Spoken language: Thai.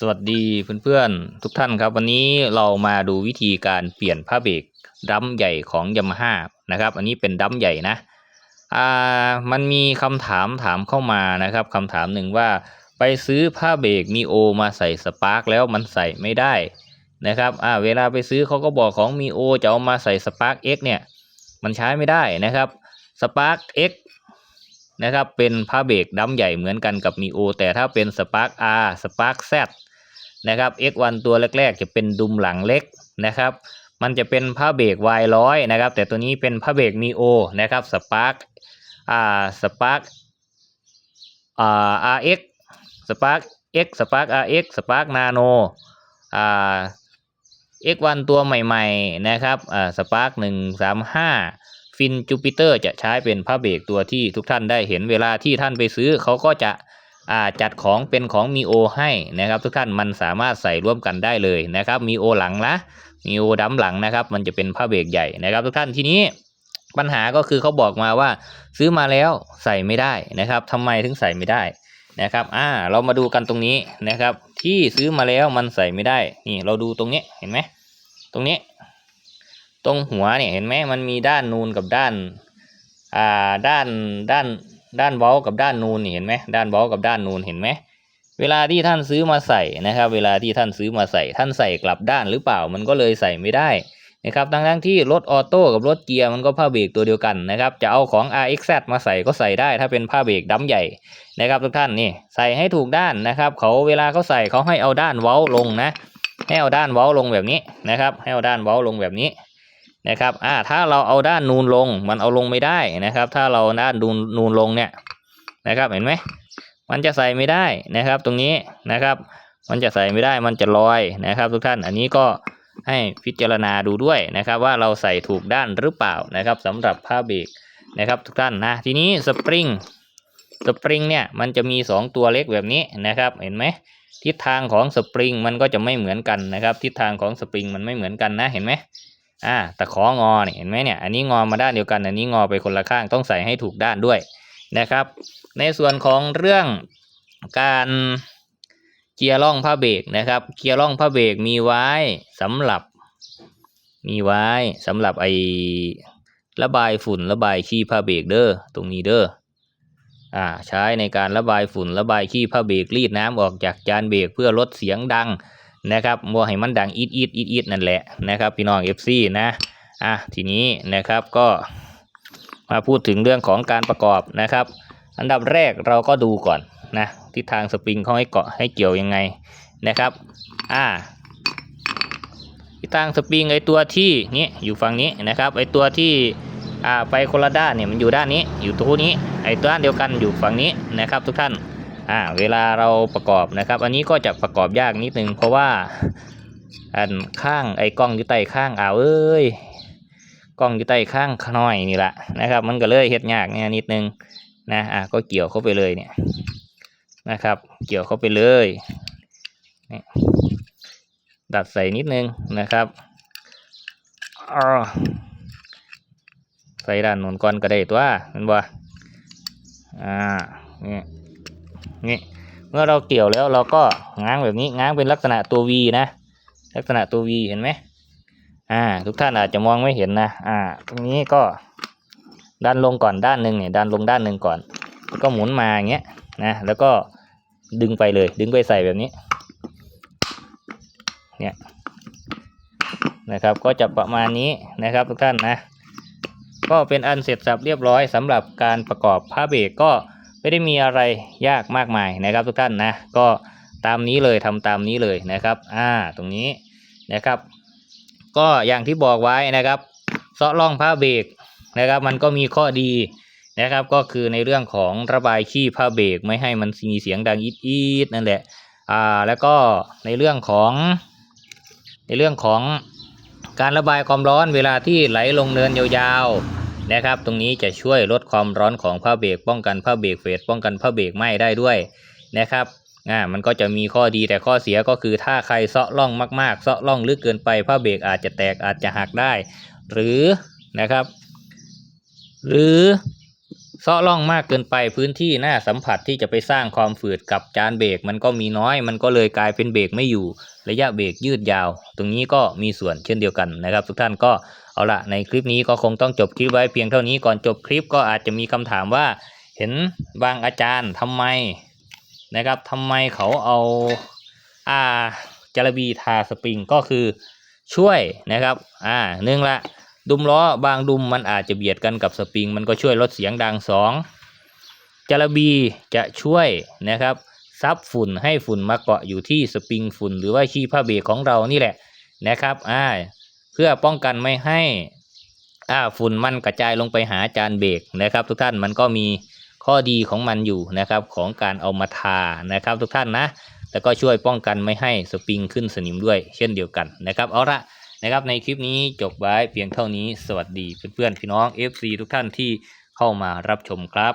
สวัสดีเพื่อนๆ ทุกท่านครับ วันนี้เรามาดูวิธีการเปลี่ยนผ้าเบรกดัมใหญ่ของยามาฮ่านะครับ อันนี้เป็นดัมใหญ่นะอ่ามันมีคำถามถามเข้ามานะครับคำถามหนึ่งว่าไปซื้อผ้าเบรกมีโอมาใส่สปาร์กแล้วมันใส่ไม่ได้นะครับอ่าเวลาไปซื้อเขาก็บอกของมีโอจะเอามาใส่สปาร์กเอ็กเนี่ยมันใช้ไม่ได้นะครับสปาร์กเอ็กนะครับเป็นผ้าเบรกดัมใหญ่เหมือนกันกับมีโอแต่ถ้าเป็นสปาร์กอาร์สปาร์กแซ นะครับ X1 ตัวแรกๆ จะเป็นดุมหลังเล็กนะครับ มันจะเป็นผ้าเบรก Y100 นะครับ แต่ตัวนี้เป็นผ้าเบรกมีโอนะครับสปาร์กอ่าสปาร์กอ่า RX สปาร์ก X สปาร์ก RX สปาร์กนาโนอ่า X1 ตัวใหม่ๆนะครับอ่าสปาร์ก135ฟินจูปิเตอร์จะใช้เป็นผ้าเบรกตัวที่ทุกท่านได้เห็นเวลาที่ท่านไปซื้อเขาก็จะ จัดของเป็นของมีโอให้นะครับทุกท่านมันสามารถใส่ร่วมกันได้เลยนะครับมีโอหลังนะมีโอดำหลังนะครับ มันจะเป็นผ้าเบรกใหญ่นะครับ ทุกท่านทีนี้ปัญหาก็คือเขาบอกมาว่าซื้อมาแล้วใส่ไม่ได้นะครับทำไมถึงใส่ไม่ได้นะครับอ่าเรามาดูกันตรงนี้นะครับ ที่ซื้อมาแล้วมันใส่ไม่ได้ นี่เราดูตรงนี้เห็นไหมตรงนี้ ตรงหัวเนี่ยเห็นไหมมันมีด้านนูนกับด้านอ่าด้านด้าน ด้านเว้ากับด้านนูนเห็นไหมด้านเว้ากับด้านนูนเห็นไหมเวลาที่ท่านซื้อมาใส่นะครับ เวลาที่ท่านซื้อมาใส่ ท่านใส่กลับด้านหรือเปล่ามันก็เลยใส่ไม่ได้นะครับทั้งทั้งที่รถออโต้กับรถเกียร์มันก็ผ้าเบรกตัวเดียวกันนะครับ จะเอาของ RXZ มาใส่ก็ใส่ได้ถ้าเป็นผ้าเบรกดั้มใหญ่นะครับทุกท่านนี่ใส่ให้ถูกด้านนะครับ เขาเวลาเขาใส่เขาให้เอาด้านเว้าลงนะให้เอาด้านเว้าลงแบบนี้นะครับ ให้เอาด้านเว้าลงแบบนี้ นะครับอ่าถ้าเราเอาด้านนูนลงมันเอาลงไม่ได้นะครับ ถ้าเราด้านนูนนูนลงเนี่ยนะครับเห็นไหมมันจะใส่ไม่ได้นะครับ ตรงนี้นะครับ มันจะใส่ไม่ได้มันจะลอยนะครับ ทุกท่านอันนี้ก็ให้พิจารณาดูด้วยนะครับ ว่าเราใส่ถูกด้านหรือเปล่านะครับสำหรับผ้าเบรกนะครับทุกท่านนะทีนี้สปริงสปริงเนี่ยมันจะมี 2 ตัวเล็กแบบนี้นะครับ เห็นไหมทิศทางของสปริงมันก็จะไม่เหมือนกันนะครับ ทิศทางของสปริงมันไม่เหมือนกันนะเห็นไหม อ่าตะของอเนี่ยเห็นไหมเนี่ย อันนี้งอมาด้านเดียวกัน อันนี้งอไปคนละข้างต้องใส่ให้ถูกด้านด้วยนะครับ ในส่วนของเรื่องการเกียร์ล่องผ้าเบรกนะครับ เกียร์ล่องผ้าเบรกมีไว้สำหรับ มีไว้สำหรับไอระบายฝุ่นระบายขี้ผ้าเบรกเด้อตรงนี้เด้ออ่าใช้ในการระบายฝุ่นระบายขี้ผ้าเบรกรีดน้ำออกจากจานเบรกเพื่อลดเสียงดัง นะครับมัวให้มันดังอีดอีดอีดอีดนั่นแหละนะครับ พี่น้องเอฟซีนะอะทีนี้นะครับก็มาพูดถึงเรื่องของการประกอบนะครับ อันดับแรกเราก็ดูก่อนนะทิศทางสปริงเขาให้เกาะให้เกี่ยวยังไงนะครับอ่าทิศทางสปริงไอตัวที่นี้อยู่ฝั่งนี้นะครับไอตัวที่อ่าไปคนละด้านเนี่ยมันอยู่ด้านนี้อยู่ตัวนี้ไอตัวด้านเดียวกันอยู่ฝั่งนี้นะครับ ทุกท่าน อ่าเวลาเราประกอบนะครับ อันนี้ก็จะประกอบยากนิดนึงเพราะว่าอันข้างไอ้กล้องอยู่ใต้ข้างอ่าวเอ้ยกล้องอยู่ใต้ข้างน้อยนี่แหละนะครับ มันก็เลยเฮ็ดยากเนี่ยนิดนึงนะอะก็เกี่ยวเข้าไปเลยเนี่ยนะครับ เกี่ยวเข้าไปเลยนี่ดัดใส่นิดนึงนะครับอ้อใส่ด้านนูนก่อนก็ได้ตัวเห็นบ่อ่านี่ นี่เมื่อเราเกี่ยวแล้วเราก็ง้างแบบนี้ง้างเป็นลักษณะตัว V นะ ลักษณะตัว V เห็นไหมอ่า ทุกท่านอาจจะมองไม่เห็นนะ อ่า ตรงนี้ก็ดันลงก่อนด้านหนึ่งเนี่ยดันลงด้านหนึ่งก่อนแล้วก็หมุนมาอย่างเงี้ยนะแล้วก็ดึงไปเลย ดึงไปใส่แบบนี้เนี่ยนะครับก็จะประมาณนี้นะครับทุกท่านนะ ก็เป็นอันเสร็จสับเรียบร้อยสำหรับการประกอบผ้าเบรกก็ ไม่ได้มีอะไรยากมากมายนะครับทุกท่านนะก็ตามนี้เลยทำตามนี้เลยนะครับอ่าตรงนี้นะครับ ก็อย่างที่บอกไว้นะครับเซาะล่องผ้าเบรกนะครับมันก็มีข้อดีนะครับก็คือในเรื่องของระบายขี้ผ้าเบรกไม่ให้มันมีเสียงดังอีดอีดนั่นแหละอ่าแล้วก็ในเรื่องของในเรื่องของการระบายความร้อนเวลาที่ไหลลงเนินยาวๆ นะครับ ตรงนี้จะช่วยลดความร้อนของผ้าเบรกป้องกันผ้าเบรกเฟดป้องกันผ้าเบรกไหม้ได้ด้วยนะครับอ่ามันก็จะมีข้อดีแต่ข้อเสียก็คือถ้าใครเซาะล่องมากๆเซาะล่องลึกเกินไปผ้าเบรกอาจจะแตกอาจจะหักได้ หรือนะครับ หรือเซาะล่องมากเกินไปพื้นที่หน้าสัมผัสที่จะไปสร้างความฝืดกับจานเบรกมันก็มีน้อย มันก็เลยกลายเป็นเบรกไม่อยู่ ระยะเบรกยืดยาว ตรงนี้ก็มีส่วนเช่นเดียวกันนะครับ ทุกท่านก็ เอาละในคลิปนี้ก็คงต้องจบคลิปไว้เพียงเท่านี้ก่อนจบคลิปก็อาจจะมีคำถามว่า เห็นบางอาจารย์ทำไมนะครับทำไมเขาเอาอ่าจารบีทาสปริงก็คือช่วยนะครับอ่าหนึ่งละดุมล้อบางดุมมันอาจจะเบียดกันกับสปริง มันก็ช่วยลดเสียงดังสองจารบีจะช่วยนะครับซับฝุ่นให้ฝุ่นมาเกาะอยู่ที่สปริงฝุ่น หรือว่าขี้ผ้าเบรกของเรานี่แหละนะครับอ่า พื่อป้องกันไม่ให้อาฝุ่นมันกระจายลงไปหาจานเบรกนะครับ ทุกท่านมันก็มีข้อดีของมันอยู่นะครับของการเอามาทานะครับ ทุกท่านนะแล้วก็ช่วยป้องกันไม่ให้สปริงขึ้นสนิมด้วย เช่นเดียวกันนะครับเอาละนะครับในคลิปนี้จบไว้เพียงเท่านี้สวัสดีเพื่อนๆพี่น้อง FC ทุกท่านที่เข้ามารับชมครับ